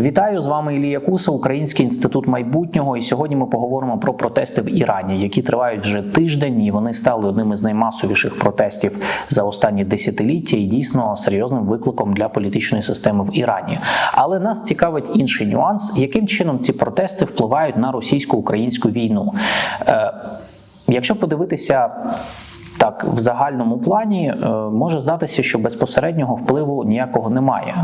Вітаю з вами Ілія Куса, Український інститут майбутнього. І сьогодні ми поговоримо про протести в Ірані, які тривають вже тиждень, і вони стали одним із наймасовіших протестів за останні десятиліття і дійсно серйозним викликом для політичної системи в Ірані. Але нас цікавить інший нюанс, яким чином ці протести впливають на російсько-українську війну. Е, Якщо подивитися так, в загальному плані е, може здатися, що безпосереднього впливу ніякого немає.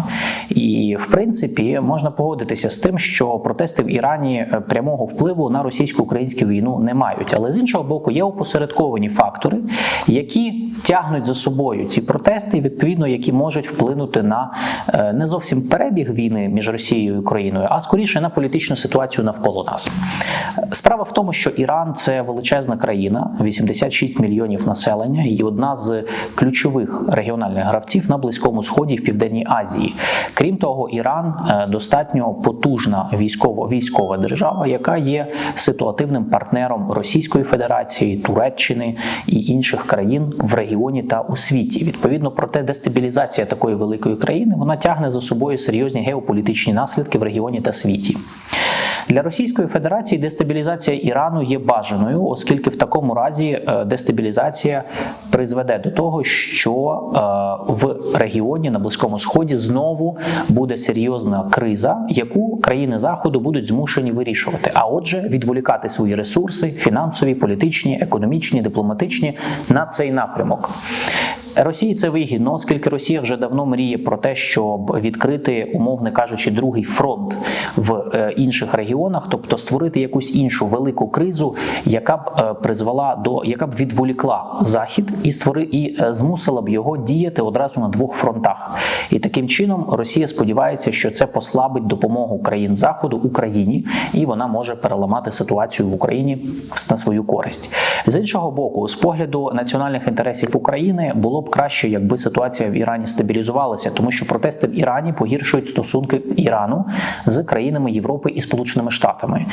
І в принципі можна погодитися з тим, що протести в Ірані е, прямого впливу на російсько-українську війну не мають. Але з іншого боку, є опосередковані фактори, які тягнуть за собою ці протести, відповідно які можуть вплинути на е, не зовсім перебіг війни між Росією і Україною, а скоріше на політичну ситуацію навколо нас. Справа в тому, що Іран це величезна країна, 86 мільйонів населення і одна з ключових регіональних гравців на Близькому Сході в Південній Азії. Крім того, Іран е, достатньо потужна військово військова держава, яка є ситуативним партнером Російської Федерації, Туреччини і інших країн в регіоні та у світі. Відповідно, проте дестабілізація такої великої країни вона тягне за собою серйозні геополітичні наслідки в регіоні та світі. Для Російської Федерації дестабілізація Ірану є бажаною, оскільки в такому разі е, призведе до того, що е, в регіоні на Близькому Сході знову буде серйозна криза, яку країни Заходу будуть змушені вирішувати. А отже, відволікати свої ресурси фінансові, політичні, економічні, дипломатичні на цей напрямок. Росії це вигідно, оскільки Росія вже давно мріє про те, щоб відкрити, умовно кажучи, другий фронт в е, інших регіонах, тобто створити якусь іншу велику кризу, яка б е, призвела до яка б відволікла захід і створи і е, змусила б його діяти одразу на двох фронтах. І таким чином Росія сподівається, що це послабить допомогу країн Заходу Україні, і вона може переламати ситуацію в Україні на свою користь. З іншого боку, з погляду національних інтересів України було б краще, якби ситуація в Ірані стабілізувалася, тому що протести в Ірані погіршують стосунки Ірану з країнами Європи і Сполученими Штатами.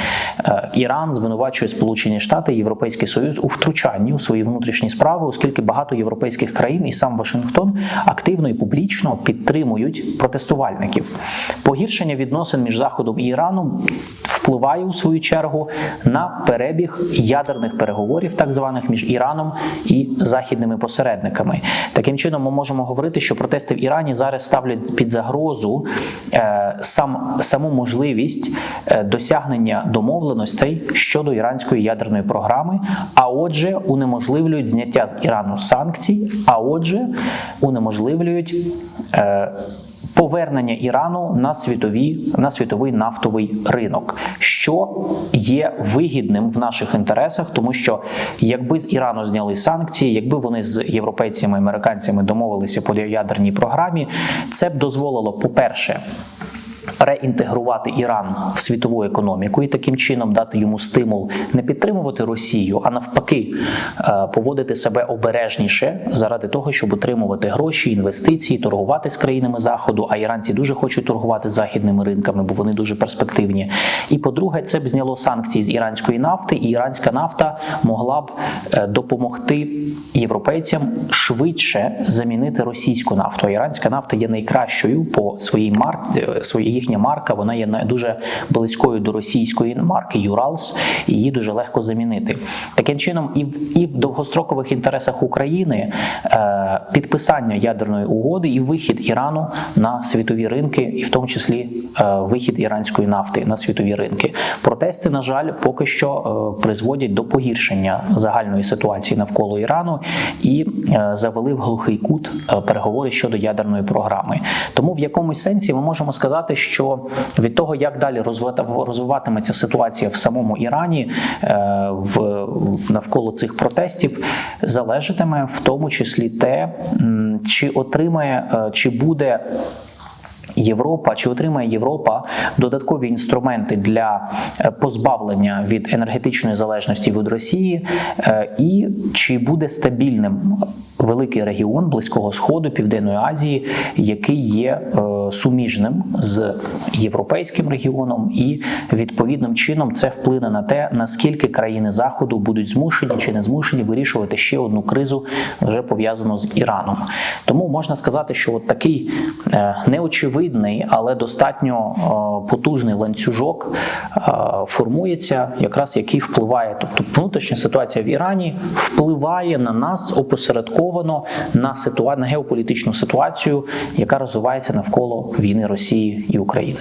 Е, Іран звинувачує Сполучені Штати і Європейський Союз у втручанні у свої внутрішні справи, оскільки багато європейських країн і сам Вашингтон активно і публічно підтримують протестувальників. Погіршення відносин між Заходом і Іраном впливає у свою чергу на перебіг ядерних переговорів, так званих між Іраном і західними посередниками. Таким чином, ми можемо говорити, що протести в Ірані зараз ставлять під загрозу е, сам саму можливість е, досягнення домовленостей щодо іранської ядерної програми, а отже, унеможливлюють зняття з Ірану санкцій, а отже, унеможливлюють. Повернення Ірану на світові на світовий нафтовий ринок, що є вигідним в наших інтересах, тому що якби з Ірану зняли санкції, якби вони з європейцями американцями домовилися по ядерній програмі, це б дозволило, по-перше, реінтегрувати Іран в світову економіку і таким чином дати йому стимул не підтримувати Росію, а навпаки, е, поводити себе обережніше заради того, щоб отримувати гроші, інвестиції, торгувати з країнами заходу. А іранці дуже хочуть торгувати з західними ринками, бо вони дуже перспективні. І по-друге, це б зняло санкції з іранської нафти, і іранська нафта могла б е, допомогти європейцям швидше замінити російську нафту. А Іранська нафта є найкращою по своїй марці, своїй їхня марка вона є дуже близькою до російської марки Юралс, і її дуже легко замінити. Таким чином, і в і в довгострокових інтересах України е, підписання ядерної угоди і вихід Ірану на світові ринки, і в тому числі е, вихід іранської нафти на світові ринки. Протести, на жаль, поки що е, призводять до погіршення загальної ситуації навколо Ірану і е, завели в глухий кут е, переговори щодо ядерної програми. Тому в якомусь сенсі ми можемо сказати, що від того, як далі розвиватиметься ситуація в самому Ірані е, в навколо цих протестів, залежатиме в тому числі те, чи отримає, е, чи буде. Європа чи отримає Європа додаткові інструменти для е, позбавлення від енергетичної залежності від Росії, і чи буде стабільним великий регіон Близького Сходу, Південної Азії, який є суміжним з європейським регіоном, і відповідним чином це вплине на те, наскільки країни заходу будуть змушені чи не змушені вирішувати ще одну кризу, вже пов'язану з Іраном. Тому можна сказати, що от такий е, неочевидний, але достатньо е, потужний ланцюжок е, формується, якраз який впливає, тобто внутрішня ситуація в Ірані впливає на нас опосередковано на ситуацію на геополітичну ситуацію, яка розвивається навколо війни Росії і України.